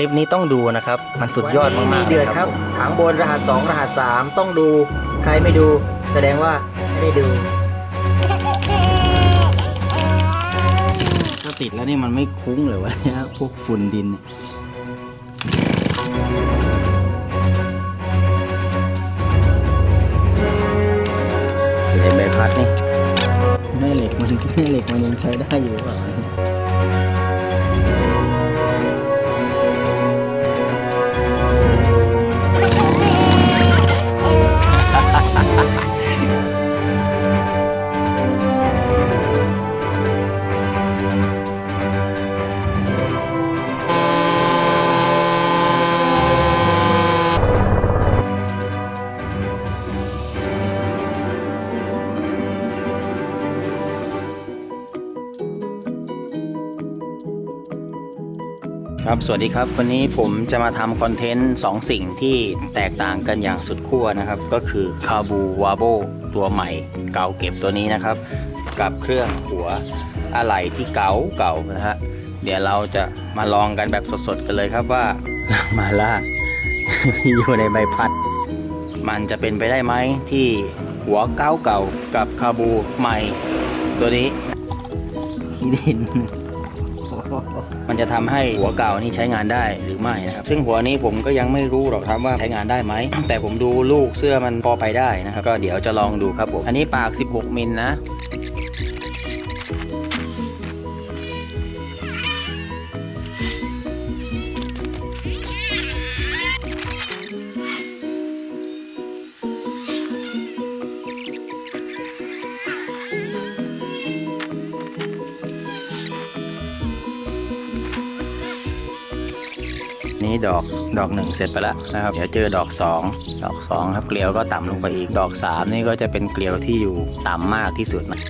ลิปนี้ต้องดูนะครับ มันสุดยอดมากๆมีเดือดครับผมถังบนรหัส 2 รหัส 3 ต้องดู ใครไม่ดูแสดงว่าไม่ได้ดูถ้าติดแล้วนี่มันไม่คุ้งเลยวะเนี่ยพวกฝุ่นดินอยู่ในใบพัดนี่แม่เหล็กมันแม่เหล็กมันยังใช้ได้อยู่หรือเปล่ ครับสวัสดีครับวันนี้ผมจะมาทำคอนเทนต์สองสิ่งที่แตกต่างกันอย่างสุดขั้วนะครับ ก็คือคาบูวาโบตัวใหม่เก่าเก็บตัวนี้นะครับ กับเครื่องหัวอะไหล่ที่เก่าเก่านะฮะเดี๋ยวเราจะมาลองกันแบบสดๆกันเลยครับว่ามาล่าอยู่ในใบพัด มันจะเป็นไปได้ไหมที่หัวเก่าเก่าๆกับคาบูใหม่ตัวนี้ขี้ดิน มันจะทำให้หัวเก่านี่ใช้งานได้หรือไม่นะครับซึ่งหัวนี้ผมก็ยังไม่รู้หรอกครับว่าใช้งานได้ไหม แต่ผมดูลูกเสื้อมันพอไปได้นะครับก็เดี๋ยวจะลองดูครับผมอันนี้ปาก 16 มิลนะ นี่ดอกดอกหนึ่งเสร็จไปแล้วนะครับ เดี๋ยวเจอดอกสองดอกสองครับเกลียวก็ต่ำลงไปอีกดอกสามนี่ก็จะเป็นเกลียวที่อยู่ต่ำมากที่สุดนะ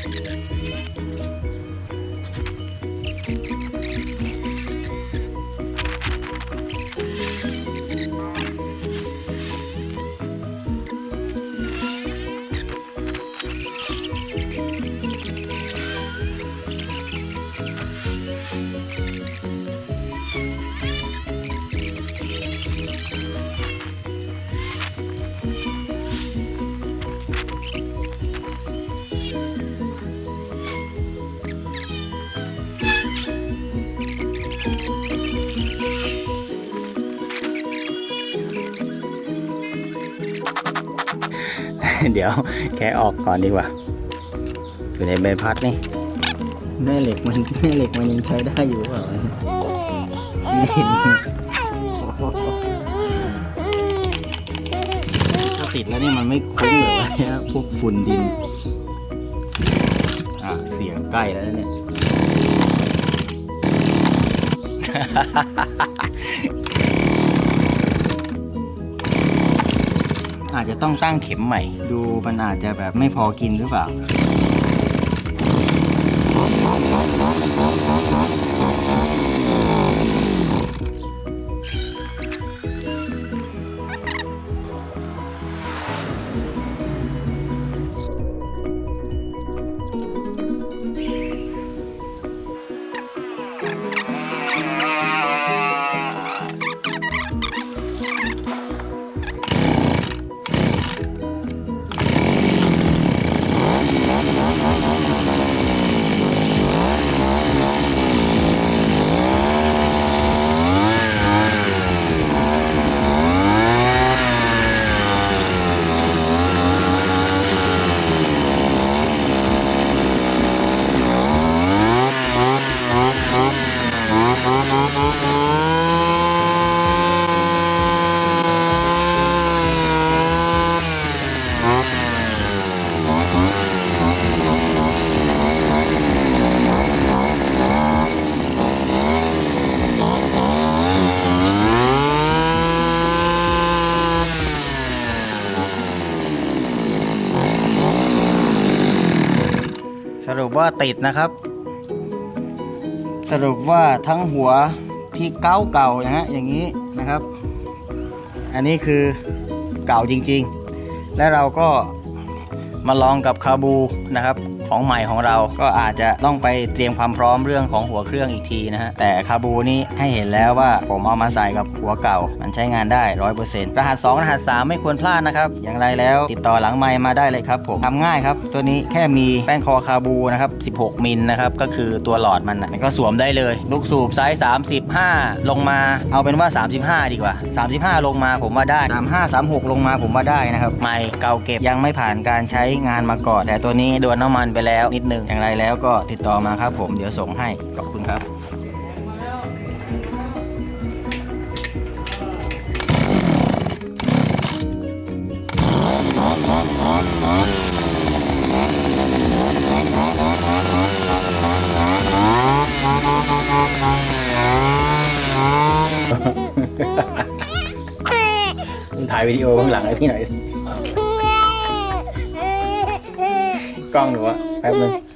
เดี๋ยวแกะออกก่อนดีกว่า อยู่ในใบพัดนี่แม่เหล็กมันแม่เหล็กมันยังใช้ได้อยู่เปล่าถ้าติดแล้วนี่มันไม่คุ้งเลยวะเนี่ยพวกฝุ่นดินอะเสียงใกล้แล้วเนี่ย อาจจะต้องตั้งเข็มใหม่ ดูมันอาจจะแบบไม่พอกินหรือเปล่า ว่าติดนะครับ สรุปว่าทั้งหัวที่เก่าเก่านะฮะอย่างนี้นะครับ อันนี้คือเก่าจริงๆ และเราก็มาลองกับคาบูนะครับ ของใหม่ของเราก็อาจจะต้องไปเตรียมความพร้อมเรื่องของหัวเครื่องอีกทีนะฮะแต่คาบูนี่ให้เห็นแล้วว่าผมเอามาใส่กับหัวเก่า มันใช้งานได้100%รหัส 2 รหัส 3 ไม่ควรพลาดนะครับ อย่างไรแล้วติดต่อหลังไมค์มาได้เลยครับผมทำง่ายครับ ตัวนี้แค่มีแป้นคอคาบูนะครับ 16 มิลนะครับ ก็คือตัวหลอดมันนะมันก็สวมได้เลย ลูกสูบไซส์ 35 ลงมาเอาเป็นว่า 35 ดีกว่า 35 ลงมาผมว่าได้ 35 36 ลงมาผมว่าได้นะครับไมค์เก่าเก็บยังไม่ผ่านการใช้งานมาก่อน แต่ตัวนี้โดนน้ำมันไปแล้วนิดนึงอย่างไรแล้วก็ติดต่อมาครับผมเดี๋ยวส่งให้ขอบคุณครับถ่ายวิดีโอข้างหลังให้พี่หน่อย กล้องหนูอะ 拜。